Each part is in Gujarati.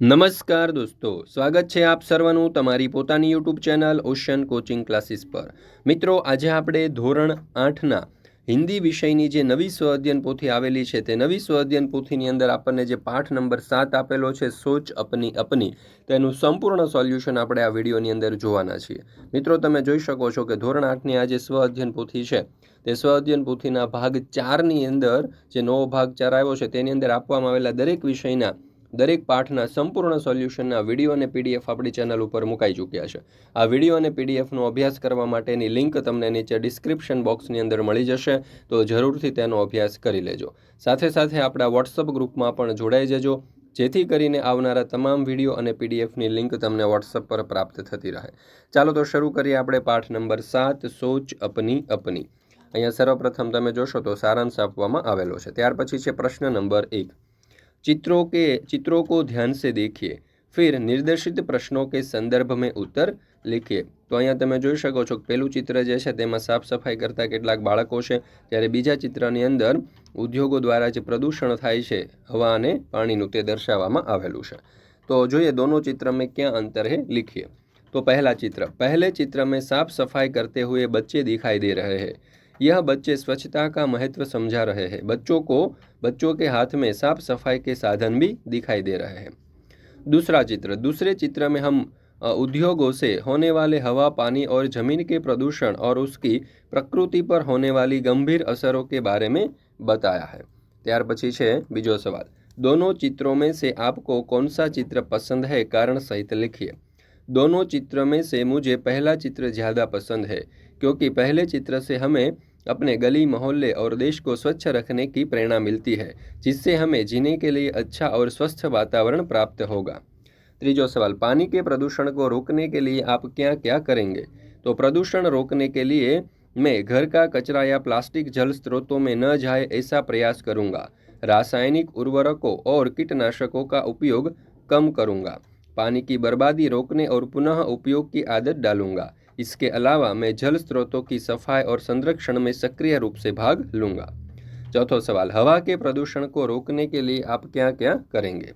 નમસ્કાર દોસ્તો સ્વાગત છે આપ સર્વનું તમારી પોતાની YouTube channel ocean coaching classes પર મિત્રો આજે આપણે ધોરણ આઠના હિન્દી વિષયની જે નવી સ્વ અધ્યયન પોથી આવેલી છે તે નવી સ્વ અધ્યયન પોથીની અંદર આપણને જે પાઠ નંબર સાત આપેલો છે સોચ અપની અપની તેનું સંપૂર્ણ સોલ્યુશન આપણે આ વિડીયોની અંદર જોવાના છીએ મિત્રો તમે જોઈ શકો છો કે ધોરણ આઠની આ જે સ્વ અધ્યયન પોથી છે તે સ્વ અધ્યયન પોથીના ભાગ ચારની અંદર જે નવો ભાગ ચાર આવ્યો છે તેની અંદર આપવામાં આવેલા દરેક વિષયના દરેક પાઠના સંપૂર્ણ સોલ્યુશનના વિડીયો અને પીડીએફ આપણી ચેનલ ઉપર મુકાઈ ચૂક્યા છે આ વિડીયો અને પીડીએફનો અભ્યાસ કરવા માટેની લિંક તમને નીચે ડિસ્ક્રિપ્શન બોક્સની અંદર મળી જશે તો જરૂરથી તેનો અભ્યાસ કરી લેજો સાથે સાથે આપણા વોટ્સઅપ ગ્રુપમાં પણ જોડાઈ જજો જેથી કરીને આવનારા તમામ વિડીયો અને પીડીએફની લિંક તમને વોટ્સઅપ પર પ્રાપ્ત થતી રહે ચાલો તો શરૂ કરીએ આપણે પાઠ નંબર સાત સોચ અપની અપની અહીંયા સર્વપ્રથમ તમે જોશો તો સારાંશ આપવામાં આવેલો છે ત્યાર પછી છે પ્રશ્ન નંબર એક चित्रों के चित्रों को ध्यान से देखिए ફિર નિર્દેશિત પ્રશ્નો કે સંદર્ભ મેં ઉત્તર લીખીએ તો અહીંયા તમે જોઈ શકો છો કે પહેલું ચિત્ર જે છે તેમાં સાફ સફાઈ કરતા કેટલાક બાળકો છે ત્યારે બીજા ચિત્રની અંદર ઉદ્યોગો દ્વારા જે પ્રદૂષણ થાય છે હવા અને પાણીનું તે દર્શાવવામાં આવેલું છે તો જોઈએ દોનો ચિત્ર મેં ક્યાં અંતર હે લીખીએ તો પહેલા ચિત્ર પહેલે ચિત્ર મેં સાફ સફાઈ કરતે હુએ બચ્ચે દેખાઈ દે રહે હૈ यह बच्चे स्वच्छता का महत्व समझा रहे हैं बच्चों को बच्चों के हाथ में साफ सफाई के साधन भी दिखाई दे रहे हैं दूसरा चित्र दूसरे चित्र में हम उद्योगों से होने वाले हवा पानी और जमीन के प्रदूषण और उसकी प्रकृति पर होने वाली गंभीर असरों के बारे में बताया है त्यार પછી છે बीजो सवाल दोनों चित्रों में से आपको कौन सा चित्र पसंद है कारण सहित लिखिए दोनों चित्र में से मुझे पहला चित्र ज़्यादा पसंद है क्योंकि पहले चित्र से हमें अपने गली मोहल्ले और देश को स्वच्छ रखने की प्रेरणा मिलती है जिससे हमें जीने के लिए अच्छा और स्वस्थ वातावरण प्राप्त होगा तीजो सवाल पानी के प्रदूषण को रोकने के लिए आप क्या क्या करेंगे तो प्रदूषण रोकने के लिए मैं घर का कचरा या प्लास्टिक जल स्रोतों में न जाए ऐसा प्रयास करूंगा रासायनिक उर्वरकों और कीटनाशकों का उपयोग कम करूंगा पानी की बर्बादी रोकने और पुनः उपयोग की आदत डालूंगा इसके अलावा मैं जल स्रोतों की सफाई और संरक्षण में सक्रिय रूप से भाग लूंगा चौथा सवाल हवा के प्रदूषण को रोकने के लिए आप क्या क्या करेंगे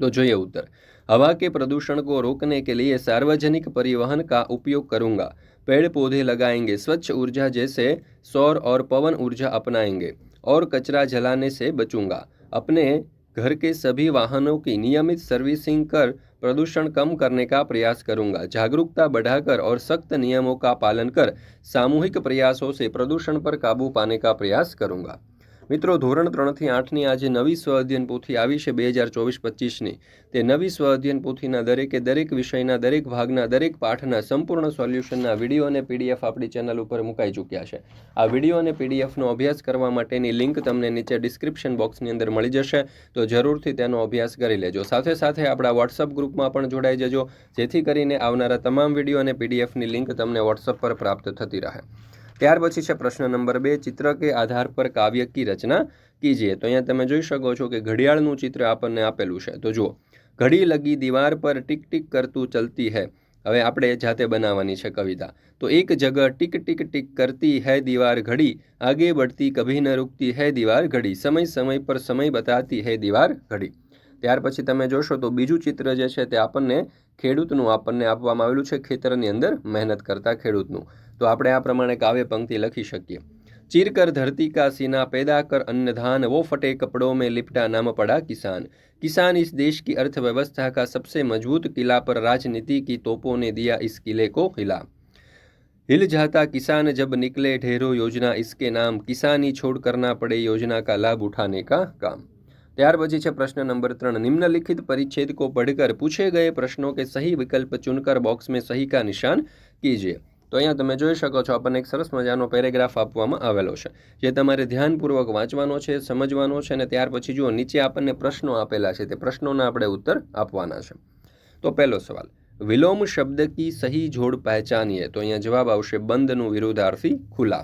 तो जो ये उत्तर हवा के प्रदूषण को रोकने के लिए सार्वजनिक परिवहन का उपयोग करूंगा पेड़ पौधे लगाएंगे स्वच्छ ऊर्जा जैसे सौर और पवन ऊर्जा अपनाएंगे और कचरा जलाने से बचूंगा अपने घर के सभी वाहनों की नियमित सर्विसिंग कर प्रदूषण कम करने का प्रयास करूंगा जागरूकता बढ़ाकर और सख्त नियमों का पालन कर सामूहिक प्रयासों से प्रदूषण पर काबू पाने का प्रयास करूंगा મિત્રો ધોરણ ત્રણથી આઠની આજે નવી સ્વ અધ્યયન પોથી આવી છે બે હજાર ચોવીસ પચીસની તે નવી સ્વ અધ્યયન પોથીના દરેકે દરેક વિષયના દરેક ભાગના દરેક પાઠના સંપૂર્ણ સોલ્યુશનના વિડીયો અને પીડીએફ આપણી ચેનલ ઉપર મુકાઈ ચૂક્યા છે આ વિડીયો અને પીડીએફનો અભ્યાસ કરવા માટેની લિંક તમને નીચે ડિસ્ક્રિપ્શન બોક્સની અંદર મળી જશે તો જરૂરથી તેનો અભ્યાસ કરી લેજો સાથે સાથે આપણા વોટ્સઅપ ગ્રુપમાં પણ જોડાઈ જજો જેથી કરીને આવનારા તમામ વિડીયો અને પીડીએફની લિંક તમને વોટ્સઅપ પર પ્રાપ્ત થતી રહે ત્યાર પછી છે પ્રશ્ન નંબર બે ચિત્ર કે આધાર પર કાવ્ય કી રચના કીજીએ તો અહીંયા તમે જોઈ શકો છો કે ઘડિયાળનું ચિત્ર આપણને આપેલું છે તો જુઓ ઘડી લગી દીવાર પર ટીક ટીક કરતું ચલતી હૈ હવે આપણે જાતે બનાવવાની છે કવિતા તો એક જગ્યા ટીક ટીક ટીક કરતી હૈ દીવાર ઘડી આગે બઢતી કભી ન રૂકતી હૈ દીવાર ઘડી સમય સમય પર સમય બતાતી હૈ દીવાર ઘડી ત્યાર પછી તમે જોશો તો બીજું ચિત્ર જે છે તે આપણને ખેડૂતનું આપણને આપવામાં આવેલું છે ખેતરની અંદર મહેનત કરતા ખેડૂતનું तो आप आ प्रमाण કાવ્ય पंक्ति लखी शकी चीर कर धरती का सीना पैदा कर अन्नधान वो फटे कपड़ों में लिपटा नाम पड़ा किसान किसान इस देश की अर्थव्यवस्था का सबसे मजबूत किला पर राजनीति की तोपों ने दिया इस किले को हिला हिल जाता किसान जब निकले ढेरों योजना इसके नाम किसानी छोड़ करना पड़े योजना का लाभ उठाने का काम त्यार પછી છે પ્રશ્ન નંબર ત્રણ નિમ્નલિખિત પરિચ્છેદ કો પઢકર પૂછે ગए પ્રશ્નों के सही विकल्प चुनकर बॉक्स में सही का निशान कीजिए તો અહીંયા તમે જોઈ શકો છો આપણને એક સરસ મજાનો પેરેગ્રાફ આપવામાં આવેલો છે જે તમારે ધ્યાનપૂર્વક વાંચવાનો છે સમજવાનો છે અને ત્યાર પછી જુઓ નીચે આપણને પ્રશ્નો આપેલા છે તે પ્રશ્નોના આપણે ઉત્તર આપવાના છે તો પહેલો સવાલ વિલોમ શબ્દ કી સહી જોડ પહેચાનીએ તો અહીંયા જવાબ આવશે બંધનું વિરુદ્ધાર્થી ખુલ્લા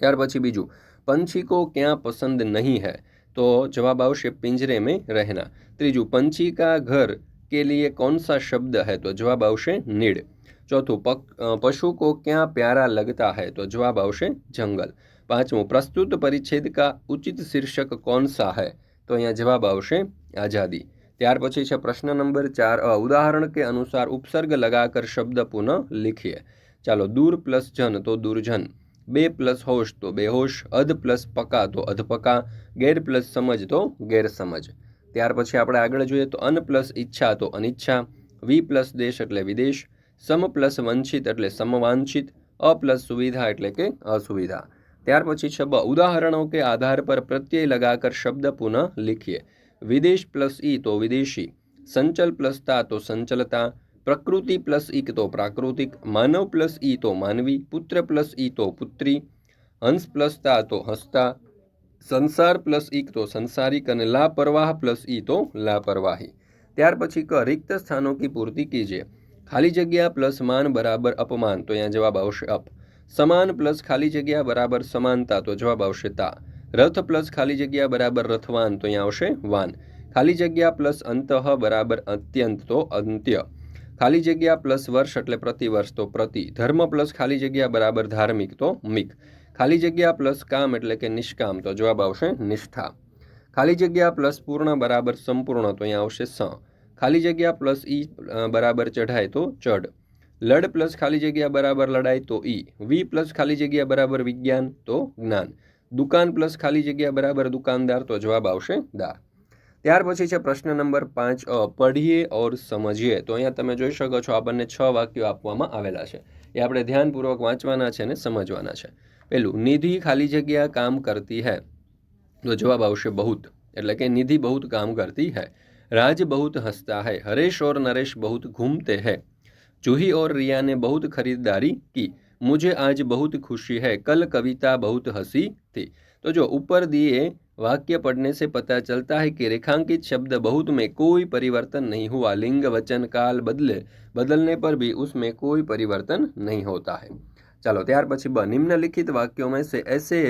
ત્યાર પછી બીજું પંછીકો ક્યાં પસંદ નહીં હૈ તો જવાબ આવશે પિંજરે મેં રહેના ત્રીજું પંછી કા ઘર કે લીએ કોણ શબ્દ હૈ તો જવાબ આવશે નીડ ચોથું પશુ કો ક્યાં પ્યારા લગતા है તો જવાબ આવશે જંગલ પાંચમું પ્રસ્તુત પરિચ્છેદ કા ઉચિત શીર્ષક કોણ સા હૈ તો અહીંયા જવાબ આવશે આઝાદી ત્યાર પછી છે પ્રશ્ન નંબર ચાર ઉદાહરણ કે અનુસાર ઉપસર્ગ લગાકર શબ્દ પુનઃ લીખીએ ચાલો દૂર પ્લસ જન તો દુર્જન બે પ્લસ હોશ તો બેહોશ અધ પ્લસ પકા તો અધપકા ગેર પ્લસ સમજ તો ગેરસમજ ત્યાર પછી આપણે આગળ જોઈએ તો અન પ્લસ ઈચ્છા તો અનિચ્છા વી પ્લસ દેશ એટલે વિદેશ સમ પ્લસ વંચિત એટલે સમવાંછિત અપ્લસ સુવિધા એટલે કે અસુવિધા ત્યાર પછી છે બ ઉદાહરણો કે આધાર પર પ્રત્યય લગાકર શબ્દ પુનઃ લીખીએ વિદેશ પ્લસ ઈ તો વિદેશી સંચલ પ્લસ તા તો સંચલતા પ્રકૃતિ પ્લસ ઈક તો પ્રાકૃતિક માનવ પ્લસ ઈ તો માનવી પુત્ર પ્લસ ઈ તો પુત્રી હંસ પ્લસ તા તો હસતા સંસાર પ્લસ ઈક તો સંસારિક અને લાપરવાહ પ્લસ ઈ તો લાપરવાહી ત્યાર પછી ક રિક્ત સ્થાનો કી પૂર્તિ કીજે ખાલી જગ્યા પ્લસ માન બરાબર અપમાન તો અહીંયા જવાબ આવશે અપ સમાન પ્લસ ખાલી જગ્યા બરાબર સમાનતા તો જવાબ આવશે તા રથ પ્લસ ખાલી જગ્યા બરાબર રથવાન તો અહીંયા આવશે વાન ખાલી જગ્યા પ્લસ અંતઃ બરાબર અત્યંત તો અંત્ય ખાલી જગ્યા પ્લસ વર્ષ એટલે પ્રતિવર્ષ તો પ્રતિ ધર્મ પ્લસ ખાલી જગ્યા બરાબર ધાર્મિક તો મિક ખાલી જગ્યા પ્લસ કામ એટલે કે નિષ્કામ તો જવાબ આવશે નિષ્ઠા ખાલી જગ્યા પ્લસ પૂર્ણ બરાબર સંપૂર્ણ તો અહીંયા આવશે સ ખાલી જગ્યા પ્લસ ઈ બરાબર ચઢાય તો ચઢ લડ પ્લસ ખાલી જગ્યા બરાબર લડાય તો ઈ વી પ્લસ ખાલી જગ્યા બરાબર વિજ્ઞાન તો જ્ઞાન દુકાન પ્લસ ખાલી જગ્યા બરાબર દુકાનદાર તો જવાબ આવશે દા ત્યાર પછી છે પ્રશ્ન નંબર પાંચ અ પઢીએ ઓર સમજીએ તો અહીંયા તમે જોઈ શકો છો આપણને છ વાક્યો આપવામાં આવેલા છે એ આપણે ધ્યાનપૂર્વક વાંચવાના છે અને સમજવાના છે પેલું નિધિ ખાલી જગ્યા કામ કરતી હૈ તો જવાબ આવશે બહુત એટલે કે નિધિ બહુત કામ કરતી હૈ राज बहुत हंसता है हरेश और नरेश बहुत घूमते हैं चूही और रिया ने बहुत खरीदारी की मुझे आज बहुत खुशी है कल कविता बहुत हंसी थी तो जो ऊपर दिए वाक्य पढ़ने से पता चलता है कि रेखांकित शब्द बहुत में कोई परिवर्तन नहीं हुआ लिंग वचन काल बदले बदलने पर भी उसमें कोई परिवर्तन नहीं होता है चलो ત્યાર ब निम्नलिखित वाक्यों में से ऐसे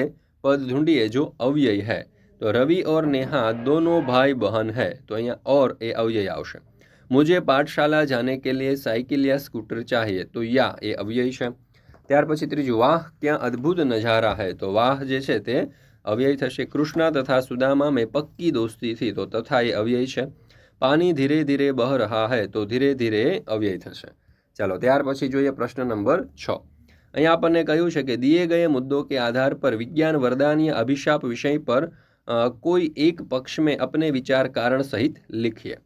पद ઢૂંઢીએ जो અવ્યય है તો રવિ ઓર નેહા દોનો ભાઈ બહન હૈ તો અહીંયા ઓર એ અવ્યય આવશે મુજે પાઠશાલા જાને કે લીએ સાયકિલ યા સ્કૂટર ચાહીએ તો યા એ અવ્યય છે ત્યાર પછી ત્રીજું વાહ ક્યાં અદ્ભુત નજારા હૈ તો વાહ જે છે તે અવ્યય થશે કૃષ્ણા તથા સુદામા મેં પક્કી દોસ્તીથી તો તથા એ અવ્યય છે પાણી ધીરે ધીરે બહ રહા હૈ તો ધીરે ધીરે અવ્યય થશે ચાલો ત્યાર પછી જોઈએ પ્રશ્ન નંબર છ અહીંયા આપણને કહ્યું છે કે દિયે ગયે મુદ્દો કે આધાર પર વિજ્ઞાન વરદાનીય અભિશાપ વિષય પર कोई एक पक्ष में अपने विचार कारण सहित लिखिए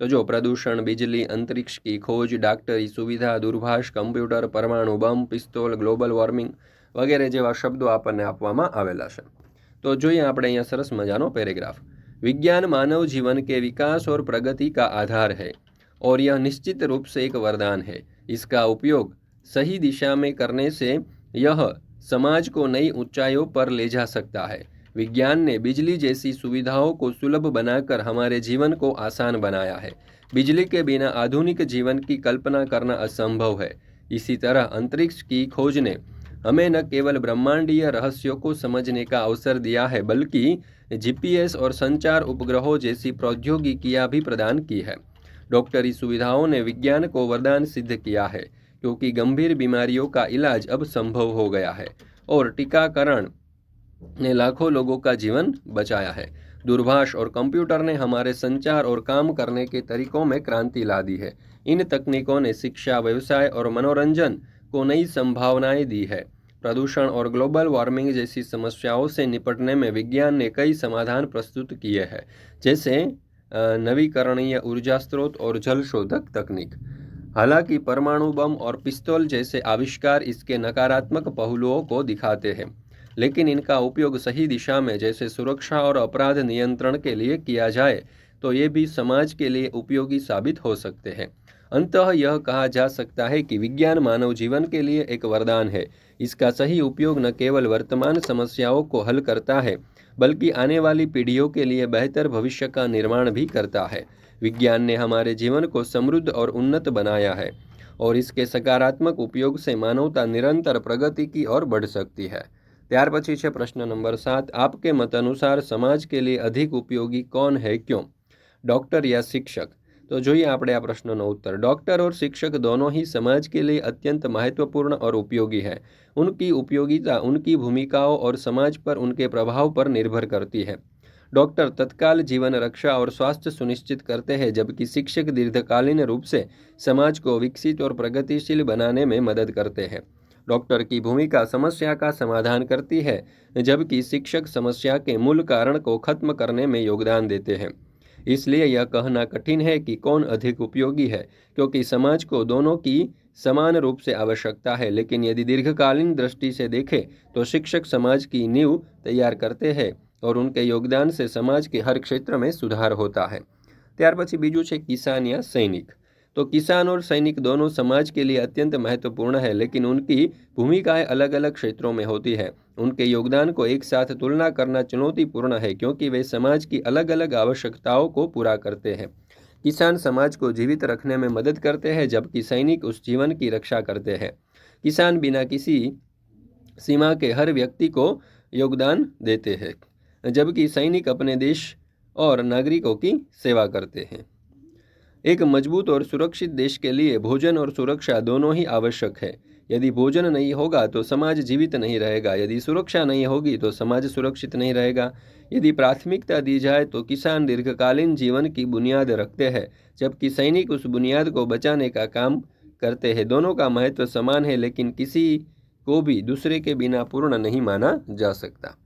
तो जो प्रदूषण बिजली अंतरिक्ष की खोज डॉक्टरी सुविधा दूरभाष कम्प्यूटर परमाणु बम पिस्तौल ग्लोबल वॉर्मिंग वगैरह जेवा शब्दों अपन आप तो जो अपने अँ सरस मजा पेरेग्राफ विज्ञान मानव जीवन के विकास और प्रगति का आधार है और यह निश्चित रूप से एक वरदान है इसका उपयोग सही दिशा में करने से यह समाज को नई ऊंचाइयों पर ले जा सकता है विज्ञान ने बिजली जैसी सुविधाओं को सुलभ बनाकर हमारे जीवन को आसान बनाया है बिजली के बिना आधुनिक जीवन की कल्पना करना असंभव है इसी तरह अंतरिक्ष की खोज ने हमें न केवल ब्रह्मांडीय रहस्यों को समझने का अवसर दिया है बल्कि जीपीएस और संचार उपग्रहों जैसी प्रौद्योगिकियां भी प्रदान की है डॉक्टरी सुविधाओं ने विज्ञान को वरदान सिद्ध किया है क्योंकि गंभीर बीमारियों का इलाज अब संभव हो गया है और टीकाकरण ने लाखों लोगों का जीवन बचाया है दूरभाष और कंप्यूटर ने हमारे संचार और काम करने के तरीकों में क्रांति ला दी है इन तकनीकों ने शिक्षा व्यवसाय और मनोरंजन को नई संभावनाएं दी है प्रदूषण और ग्लोबल वार्मिंग जैसी समस्याओं से निपटने में विज्ञान ने कई समाधान प्रस्तुत किए हैं जैसे नवीकरणीय ऊर्जा स्रोत और जल शोधक तकनीक हालांकि परमाणु बम और पिस्तौल जैसे आविष्कार इसके नकारात्मक पहलुओं को दिखाते हैं लेकिन इनका उपयोग सही दिशा में जैसे सुरक्षा और अपराध नियंत्रण के लिए किया जाए तो ये भी समाज के लिए उपयोगी साबित हो सकते हैं अंतः यह कहा जा सकता है कि विज्ञान मानव जीवन के लिए एक वरदान है इसका सही उपयोग न केवल वर्तमान समस्याओं को हल करता है बल्कि आने वाली पीढ़ियों के लिए बेहतर भविष्य का निर्माण भी करता है विज्ञान ने हमारे जीवन को समृद्ध और उन्नत बनाया है और इसके सकारात्मक उपयोग से मानवता निरंतर प्रगति की ओर बढ़ सकती है त્યાર પછી છે પ્રશ્ન નંબર 7 આપકે મત અનુસાર સમાજ કે લિયે અધિક ઉપયોગી કોન હે ક્યો ડોક્ટર કે શિક્ષક તો જોઈએ આપણે આ પ્રશ્ન નો ઉત્તર ડોક્ટર ઓર શિક્ષક દોનો હી સમાજ કે લિયે અત્યંત મહત્વપૂર્ણ ઓર ઉપયોગી હૈ ઉનકી ઉપયોગીતા ઉનકી ભૂમિકાઓ ઓર સમાજ પર ઉનકે પ્રભાવ પર નિર્ભર કરતી હૈ ડોક્ટર તત્કાલ જીવન રક્ષા ઓર સ્વાસ્થ્ય સુનિશ્ચિત કરતે હૈ જબ કી શિક્ષક દીર્ઘકાલીન રૂપ સે સમાજ કો વિકસિત ઓર પ્રગતિશીલ બનાને મે મદદ કરતે હૈ डॉक्टर की भूमिका समस्या का समाधान करती है जबकि शिक्षक समस्या के मूल कारण को खत्म करने में योगदान देते हैं इसलिए यह कहना कठिन है कि कौन अधिक उपयोगी है क्योंकि समाज को दोनों की समान रूप से आवश्यकता है लेकिन यदि दीर्घकालीन दृष्टि से देखें तो शिक्षक समाज की नींव तैयार करते हैं और उनके योगदान से समाज के हर क्षेत्र में सुधार होता है त्यार बीजू બીજું છે કિસાન યા तो किसान और सैनिक दोनों समाज के लिए अत्यंत महत्वपूर्ण है लेकिन उनकी भूमिकाएं अलग अलग क्षेत्रों में होती है उनके योगदान को एक साथ तुलना करना चुनौतीपूर्ण है क्योंकि वे समाज की अलग अलग आवश्यकताओं को पूरा करते हैं किसान समाज को जीवित रखने में मदद करते हैं जबकि सैनिक उस जीवन की रक्षा करते हैं किसान बिना किसी सीमा के हर व्यक्ति को योगदान देते हैं जबकि सैनिक अपने देश और नागरिकों की सेवा करते हैं एक मजबूत और सुरक्षित देश के लिए भोजन और सुरक्षा दोनों ही आवश्यक है यदि भोजन नहीं होगा तो समाज जीवित नहीं रहेगा यदि सुरक्षा नहीं होगी तो समाज सुरक्षित नहीं रहेगा यदि प्राथमिकता दी जाए तो किसान दीर्घकालीन जीवन की बुनियाद रखते हैं जबकि सैनिक उस बुनियाद को बचाने का काम करते हैं दोनों का महत्व समान है लेकिन किसी को भी दूसरे के बिना पूर्ण नहीं माना जा सकता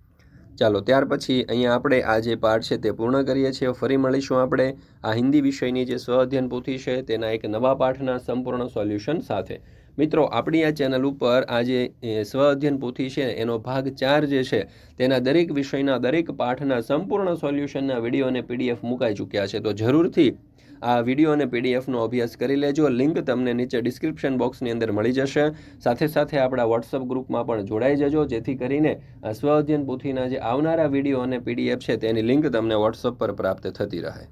ચાલો ત્યાર પછી અહીંયા આપણે આ જે પાઠ છે તે પૂર્ણ કરીએ છીએ ફરી મળીશું આપણે આ હિન્દી વિષયની જે સ્વઅધ્યયન પોથી છે તેના એક નવા પાઠના સંપૂર્ણ સોલ્યુશન સાથે મિત્રો આપણી આ ચેનલ ઉપર આ જે સ્વઅધ્યયન પોથી છે એનો ભાગ ચાર જે છે તેના દરેક વિષયના દરેક પાઠના સંપૂર્ણ સોલ્યુશનના વિડીયો અને પીડીએફ મુકાઈ ચૂક્યા છે તો જરૂરથી આ વિડીયો અને પીડીએફનો અભ્યાસ કરી લેજો લિંક તમને નીચે ડિસ્ક્રિપ્શન બોક્સની અંદર મળી જશે સાથે સાથે આપણા વોટ્સઅપ ગ્રુપમાં પણ જોડાઈ જજો જેથી કરીને સ્વ અધ્યયન પોથીના જે આવનારા વિડીયો અને પીડીએફ છે તેની લિંક તમને વોટ્સઅપ પર પ્રાપ્ત થતી રહે